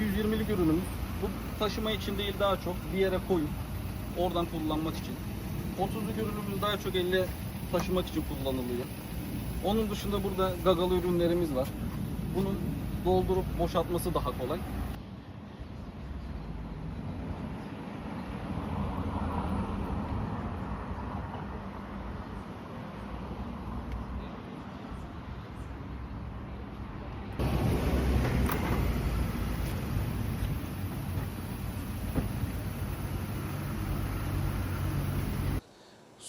220'lik ürünümüz. Bu taşıma için değil daha çok bir yere koyup oradan kullanmak için. 30'luk ürünümüz daha çok elle taşımak için kullanılıyor. Onun dışında burada gagalı ürünlerimiz var. Bunun doldurup boşaltması daha kolay.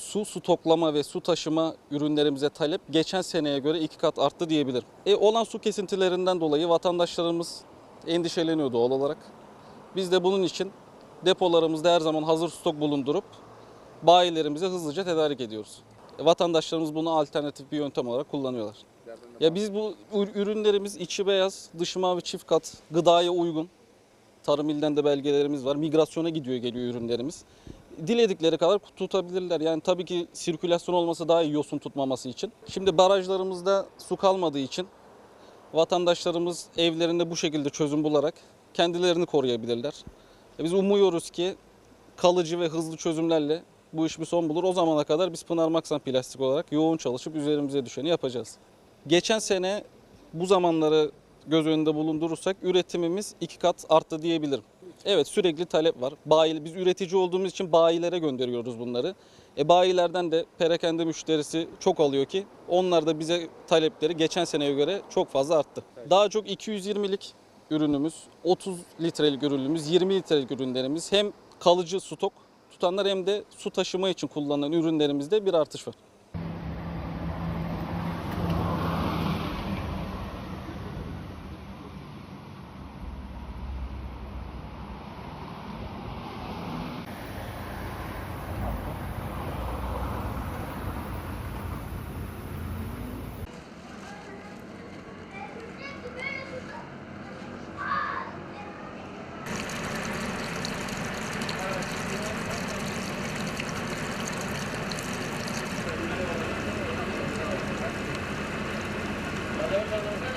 Su stoklama ve su taşıma ürünlerimize talep geçen seneye göre iki kat arttı diyebilirim. E, olan su kesintilerinden dolayı vatandaşlarımız endişeleniyor doğal olarak. Biz de bunun için depolarımızda her zaman hazır stok bulundurup bayilerimize hızlıca tedarik ediyoruz. E, vatandaşlarımız bunu alternatif bir yöntem olarak kullanıyorlar. Ya biz bu ür- ürünlerimiz içi beyaz, dışı mavi çift kat, gıdaya uygun. Tarım ilden de belgelerimiz var. Migrasyona gidiyor geliyor ürünlerimiz. Diledikleri kadar tutabilirler. Yani tabii ki sirkülasyon olması daha iyi yosun tutmaması için. Şimdi barajlarımızda su kalmadığı için vatandaşlarımız evlerinde bu şekilde çözüm bularak kendilerini koruyabilirler. E Biz umuyoruz ki kalıcı ve hızlı çözümlerle bu iş bir son bulur. O zamana kadar biz Pınar Maksan Plastik olarak yoğun çalışıp üzerimize düşeni yapacağız. Geçen sene bu zamanları göz önünde bulundurursak üretimimiz iki kat arttı diyebilirim. Evet sürekli talep var. Bayi, biz üretici olduğumuz için bayilere gönderiyoruz bunları. E bayilerden de perakende müşterisi çok alıyor ki onlar da bize talepleri geçen seneye göre çok fazla arttı. Daha çok 220'lik ürünümüz, 30 litrelik ürünümüz, 20 litrelik ürünlerimiz hem kalıcı stok tutanlar hem de su taşıma için kullanılan ürünlerimizde bir artış var. No, no, no, no.